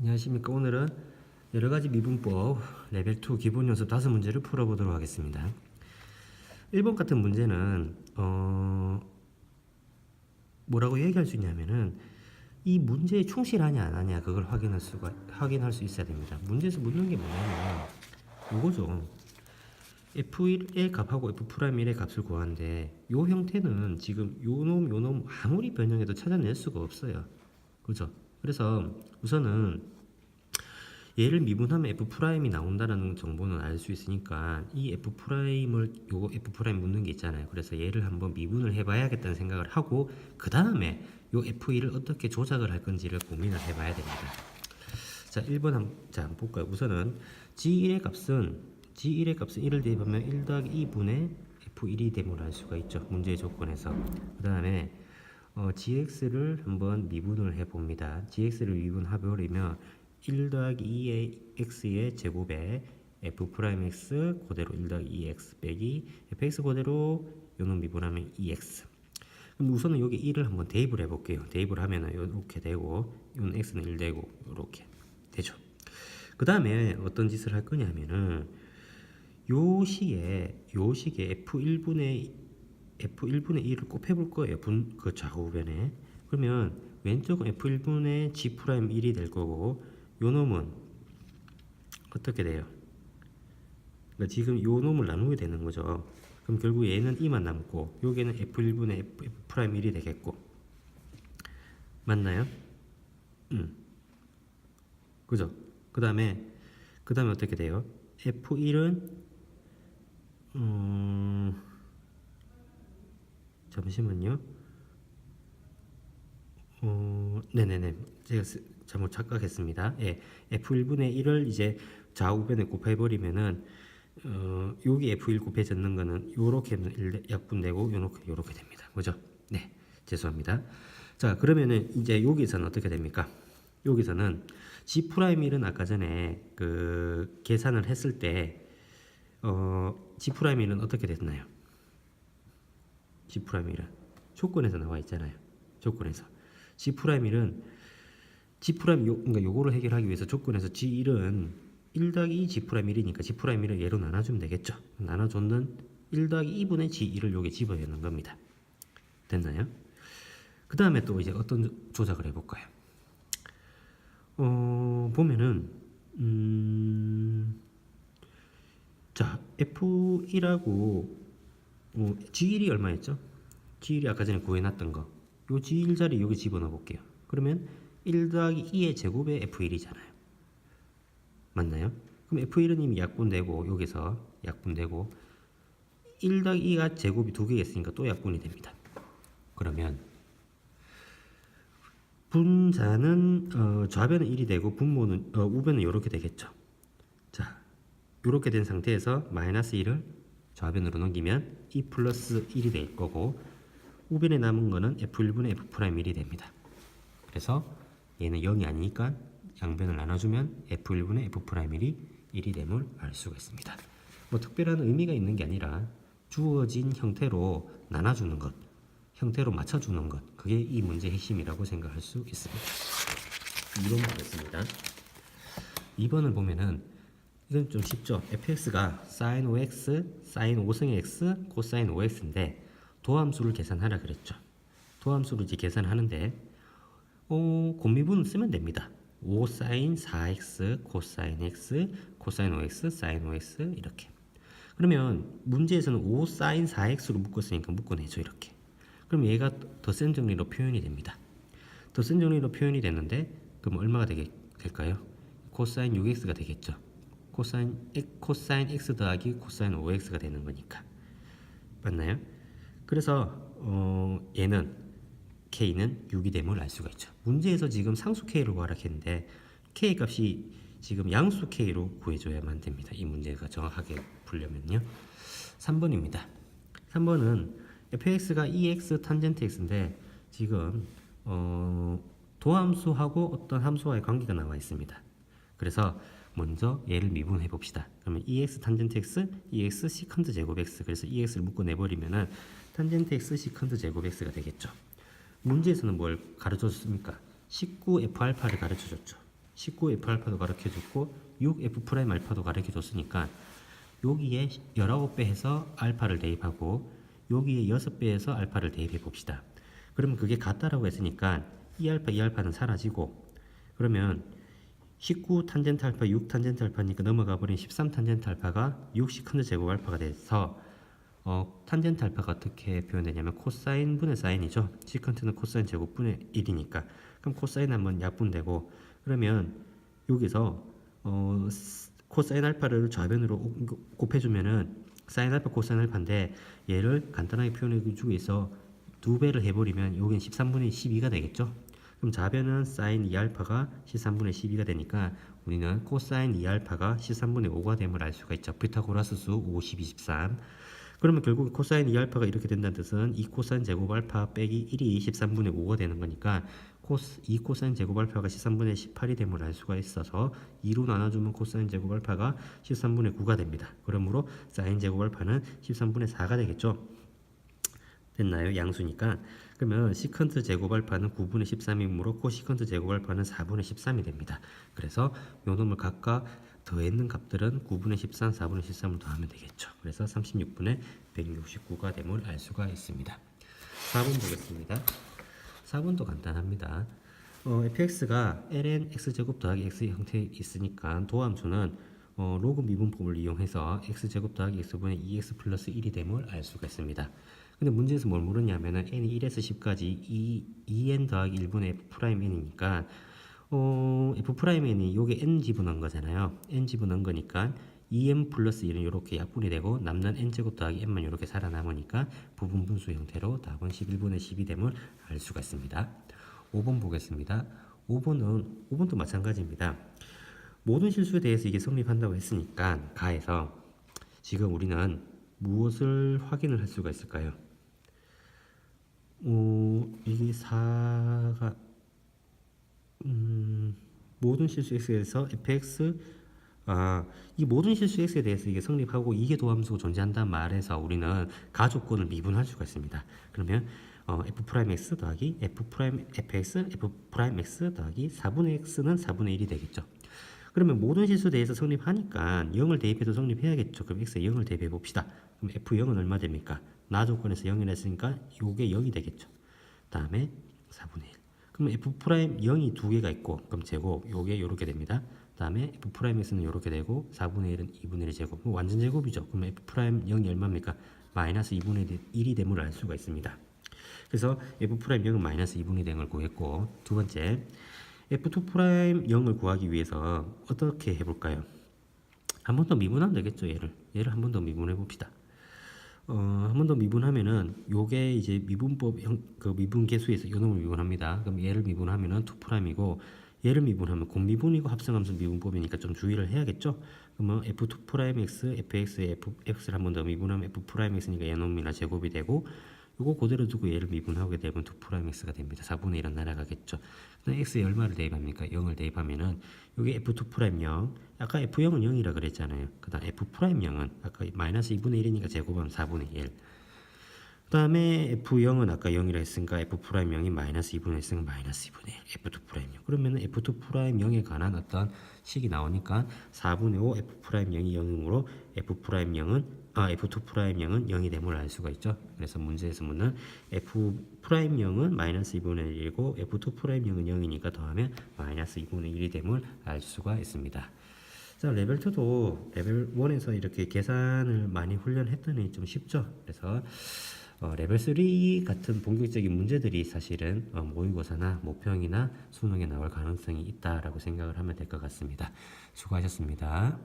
안녕하십니까. 오늘은 여러가지 미분법 레벨 2 기본 연습 다섯 문제를 풀어보도록 하겠습니다. 1번 같은 문제는 어 뭐라고 얘기할 수 있냐면은 이 문제에 충실하냐 안 하냐 그걸 확인할 수가 확인할 수 있어야 됩니다. 문제에서 묻는 게 뭐냐면 요거죠. F1의 값하고 f'1의 값을 구하는데 요 형태는 지금 요 놈 요 놈 아무리 변형해도 찾아낼 수가 없어요. 그죠 그래서 우선은 얘를 미분하면 f''이 나온다는 정보는 알 수 있으니까 이 f'을 요거 f' 묻는 게 있잖아요. 그래서 얘를 한번 미분을 해봐야겠다는 생각을 하고 그 다음에 요 f1을 어떻게 조작을 할 건지를 고민을 해봐야 됩니다. 자, 1번 한, 자, 한번 볼까요? 우선은 g1의 값은 g1의 값은 1을 대입하면 1 더하기 2분의 f1이 됨을 알 수가 있죠. 문제의 조건에서. 그 다음에 어, gx를 한번 미분을 해 봅니다. gx를 미분해버리면 1 더하기 2의 x의 제곱에 f'x 그대로 1 더하기 2x 빼기 fx 그대로 요놈 미분하면 2x 그럼 우선은 여기 1을 한번 대입을 해 볼게요. 대입을 하면은 이렇게 되고 요는 x는 1 되고 이렇게 되죠. 그 다음에 어떤 짓을 할 거냐면은 요 시에 요 시에 f1분의 f1분의 1을 곱해볼 거예요. 분, 그 좌우변에. 그러면 왼쪽은 f1분의 g'1이 될 거고 요 놈은 어떻게 돼요? 그러니까 지금 요 놈을 나누게 되는 거죠. 그럼 결국 얘는 2만 남고 여기는 f1분의 f, f'1이 되겠고 맞나요? 음. 그죠? 그 다음에 그 다음에 어떻게 돼요? f1은 음, 잠시만요. 어, 네네네. 제가 쓰- 잘못 착각했습니다. 예, f1분의 1을 이제 좌우변에 곱해버리면은 어, 여기 f1 곱해졌는 거는 요렇게 약분되고 요렇게 요렇게 됩니다. 그죠? 네, 죄송합니다. 자, 그러면은 이제 여기서는 어떻게 됩니까? 여기서는 G'1은 아까 전에 그 계산을 했을 때 어, G'1은 어떻게 됐나요? G'1은 조건에서 나와 있잖아요. 조건에서 G'1은 G' 요, 그러니까 요거를 해결하기 위해서 조건에서 G1은 1 더하기 2 G'1이니까 G'1을 얘로 나눠주면 되겠죠. 나눠줬는 1 더하기 2분의 G1을 여기 집어넣는 겁니다. 됐나요? 그 다음에 또 이제 어떤 조작을 해볼까요? 어, 보면은, 음, 자, F1하고, 어, G1이 얼마였죠? G1이 아까 전에 구해놨던 거. 요 G1 자리 여기 집어넣어 볼게요. 그러면 1 더하기 2의 제곱의 F1이잖아요. 맞나요? 그럼 F1은 이미 약분되고 여기서 약분되고 1 더하기 2가 제곱이 두 개가 있으니까 또 약분이 됩니다. 그러면 분자는 어, 좌변은 1이 되고 분모는 어, 우변은 이렇게 되겠죠. 자, 이렇게 된 상태에서 마이너스 1을 좌변으로 넘기면 2 플러스 1이 될 거고 우변에 남은 거는 f1분의 f'1이 됩니다. 그래서 얘는 0이 아니니까 양변을 나눠주면 f1분의 f'1이 1이 됨을 알 수가 있습니다. 뭐 특별한 의미가 있는 게 아니라 주어진 형태로 나눠주는 것, 형태로 맞춰주는 것, 그게 이 문제의 핵심이라고 생각할 수 있습니다. 2번 보겠습니다. 2번을 보면은 이건 좀 쉽죠. fx가 sin 5x, sin 5승의 x, 코사인 5x인데 도함수를 계산하라 그랬죠. 도함수를 이제 계산하는데 어, 곱미분을 쓰면 됩니다. 5 sin 4x, 코사인 x, 코사인 5x, sin 5x 이렇게. 그러면 문제에서는 5 sin 4x로 묶었으니까 묶어내죠 이렇게. 그럼 얘가 더센 정리로 표현이 됩니다. 더센 정리로 표현이 됐는데 그럼 얼마가 되게, 될까요? 코사인 6x가 되겠죠. 코사인, 코사인 x 더하기 코사인 5x가 되는 거니까. 맞나요? 그래서 어, 얘는 k는 6이 됨을 알 수가 있죠. 문제에서 지금 상수 k로 구하라 했는데 k 값이 지금 양수 k로 구해줘야만 됩니다. 이 문제가 정확하게 풀려면요. 3번입니다. 3번은 fx가 2x 탄젠트 x인데 지금 어, 도함수하고 어떤 함수와의 관계가 나와 있습니다. 그래서 먼저 얘를 미분해 봅시다. 그러면 2x 탄젠트 x, 2x 시컨트 제곱 x. 그래서 2x를 묶어 내 버리면은 탄젠트 x 시컨트 제곱 x가 되겠죠. 문제에서는 뭘 가르쳐 줬습니까? 19f 알파를 가르쳐 줬죠. 19f 알파도 가르쳐 줬고 6f 프라임 알파도 가르쳐 줬으니까 여기에 19배 해서 알파를 대입하고 여기에 6배 해서 알파를 대입해 봅시다. 그러면 그게 같다라고 했으니까 이 알파 이 알파는 사라지고 그러면 19 탄젠트 알파 6 탄젠트 알파니까 넘어가 버린 13 탄젠트 알파가 6 시컨드 제곱 알파가 돼서 어, 탄젠트 알파가 어떻게 표현되냐면 코사인 분의 사인이죠. 시컨트는 코사인 제곱 분의 1이니까 그럼 코사인 한번 약분되고 그러면 여기서 어, 스- 코사인 알파를 좌변으로 오- 곱해주면은 사인 알파 코사인 알파인데 얘를 간단하게 표현해주기 위해서 두 배를 해버리면 여기는 13분의 12가 되겠죠. 그럼 좌변은 사인 2알파가 13분의 12가 되니까 우리는 코사인 2알파가 13분의 5가 됨을 알 수가 있죠. 피타고라스 수 50, 23. 그러면 결국 코사인 2알파가 이렇게 된다는 뜻은 이 코사인 제곱 알파 빼기 1이 13분의 5가 되는 거니까 코스, 이 코사인 제곱 알파가 13분의 18이 됨을 알 수가 있어서 2로 나눠주면 코사인 제곱 알파가 13분의 9가 됩니다. 그러므로 사인 제곱 알파는 13분의 4가 되겠죠. 됐나요? 양수니까. 그러면 시컨트 제곱 알파는 9분의 13이므로 코시컨트 제곱 알파는 4분의 13이 됩니다. 그래서 요 놈을 각각 더했는 값들은 9분의 13, 4분의 13을 더하면 되겠죠. 그래서 36분의 169가 됨을 알 수가 있습니다. 4번 보겠습니다. 4번도 간단합니다. 어, fx가 ln x제곱 더하기 x 형태에 있으니까 도함수는 어, 로그 미분법을 이용해서 x제곱 더하기 x분의 2x 플러스 1이 됨을 알 수가 있습니다. 근데 문제에서 뭘 물었냐면은 n이 1에서 10까지 2, 2n 더하기 1분의 f 프라임 n이니까 어, f 프라임 n이 요게 n 집어넣은 거잖아요. n 집어넣은 거니까 2n 플러스 1은 이렇게 약분이 되고 남는 n제곱 더하기 n만 이렇게 살아남으니까 부분 분수 형태로 답은 11분의 12 됨을 알 수가 있습니다. 5번 보겠습니다. 5번은 5번도 마찬가지입니다. 모든 실수에 대해서 이게 성립한다고 했으니까 가에서 지금 우리는 무엇을 확인을 할 수가 있을까요? 어, 이게 4가 음, 모든 실수 x에서 fx 아, 이 모든 실수 x에 대해서 이게 성립하고 이게 도함수가 존재한다 말해서 우리는 가족권을 미분할 수가 있습니다. 그러면 어, f 프라임 x 더하기 f 프라임 fx 더하기 4분의 x는 4분의 1이 되겠죠. 그러면 모든 실수에 대해서 성립하니까 0을 대입해도 성립해야겠죠. 그럼 x에 0을 대입해 봅시다. 그럼 f0은 얼마 됩니까? 나 조건에서 0이라 했으니까 요게 0이 되겠죠. 다음에 4분의 1. 그럼 f 프라임 0이 두 개가 있고 그럼 제곱 요게 요렇게 됩니다. 다음에 f 프라임 x는 요렇게 되고 4분의 1은 2분의 1 제곱. 그럼 완전 제곱이죠. 그럼 f 프라임 0이 얼마입니까? 마이너스 2분의 1이 됨을 알 수가 있습니다. 그래서 f 프라임 0은 마이너스 2분의 1을 구했고 두 번째 f2 프라임 0을 구하기 위해서 어떻게 해볼까요? 한 번 더 미분하면 되겠죠 얘를 얘를 한 번 더 미분해 봅시다. 어, 한 번 더 미분하면은 요게 이제 미분법 형, 그 미분 계수에서 요 놈을 미분합니다. 그럼 얘를 미분하면은 2 프라임이고 얘를 미분하면 곱미분이고 합성함수 미분법이니까 좀 주의를 해야겠죠. 그러면 f2 프라임 x, fx, fx를 한 번 더 미분하면 f 프라임 x니까 얘 놈이나 제곱이 되고 요거 그대로 두고 얘를 미분하게 되면 2 프라임 x가 됩니다. 4분의 1은 날아가겠죠. 그다음 x에 얼마를 대입합니까? 0을 대입하면은 요게 f2 프라임 0. 아까 f0은 0이라 그랬잖아요. 그다음 f 프라임 0은 아까 마이너스 2분의 1이니까 제곱하면 4분의 1. 그다음에 f0은 아까 0이라 했으니까 f 프라임 0이 마이너스 2분의 1 했으니까 마이너스 2분의 1 f2 프라임 0 그러면 은 f2 프라임 0에 관한 어떤 식이 나오니까 4분의 5 f 프라임 0이 0이므로 f 프라임 0은 아 f2 프라임 0은 0이 됨을 알 수가 있죠 그래서 문제에서 묻는 f 프라임 0은 마이너스 2분의 1이고 f2 프라임 0은 0이니까 더하면 마이너스 2분의 1이 됨을 알 수가 있습니다 자 레벨 2도 레벨 1에서 이렇게 계산을 많이 훈련했더니 좀 쉽죠 그래서 어, 레벨 3 같은 본격적인 문제들이 사실은 어, 모의고사나 모평이나 수능에 나올 가능성이 있다라고 생각을 하면 될 것 같습니다. 수고하셨습니다.